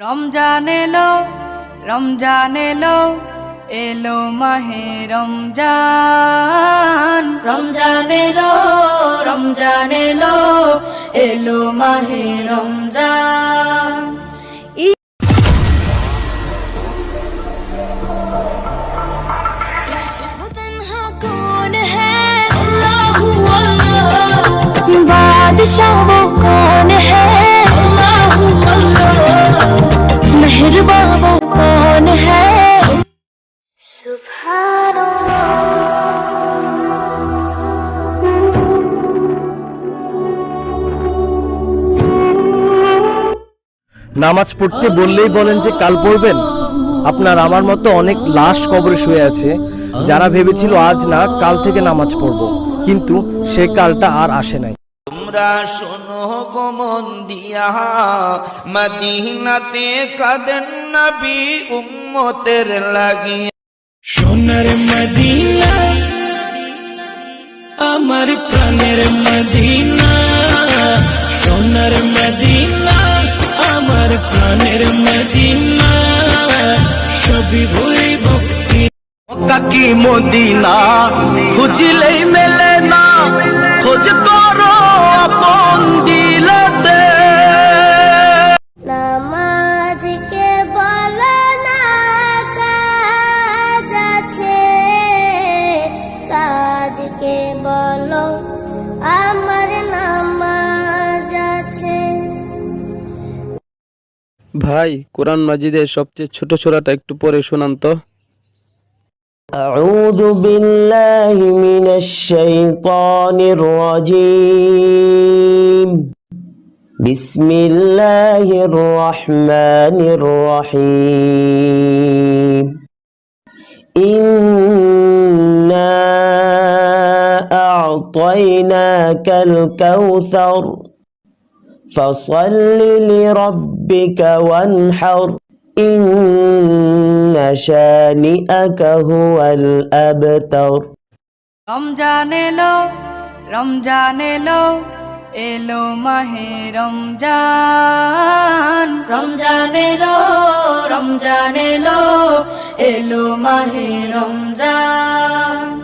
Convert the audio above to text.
রমজান এলো রমজান এলো এলো মাহে রমজান। রমজান এলো রমজান এলো এলো মাহে রমজান। বাদশাহ নামাজ পড়তে বললেই বলেন যে কাল পড়বেন। আপনার আমার মতো অনেক লাশ কবরে শুয়ে আছে। যারা ভেবেছিল আজ না, কাল থেকে নামাজ পড়ব। কিন্তু সে কালটা আর আসে নাই। তোমরা শোনো গোমন দিয়া, মদিনাতে কাদেন নবী উম্মতের লাগিয়ে। সোনার মদিনা, আমার প্রাণের মদিনা। সোনার মদিনা, আমার প্রাণের মদিনা। সবই ভুলি ভক্তি। কাকি মদিনা? খুঁজিলেই মেলে না। খোঁজ ভাই কোরআন মাজিদের সবচেয়ে ছোট ছোড়াটা একটু পরে শোনান তো أعوذ بالله من الشيطان الرجيم بسم الله الرحمن الرحيم إنا أعطيناك الكوثر فصل لربك وانحر إن شانئك هو الأبتر রমজান এলো রমজান এলো এলো মাহে রমজান রমজান এলো রমজান এলো এলো মাহে রমজান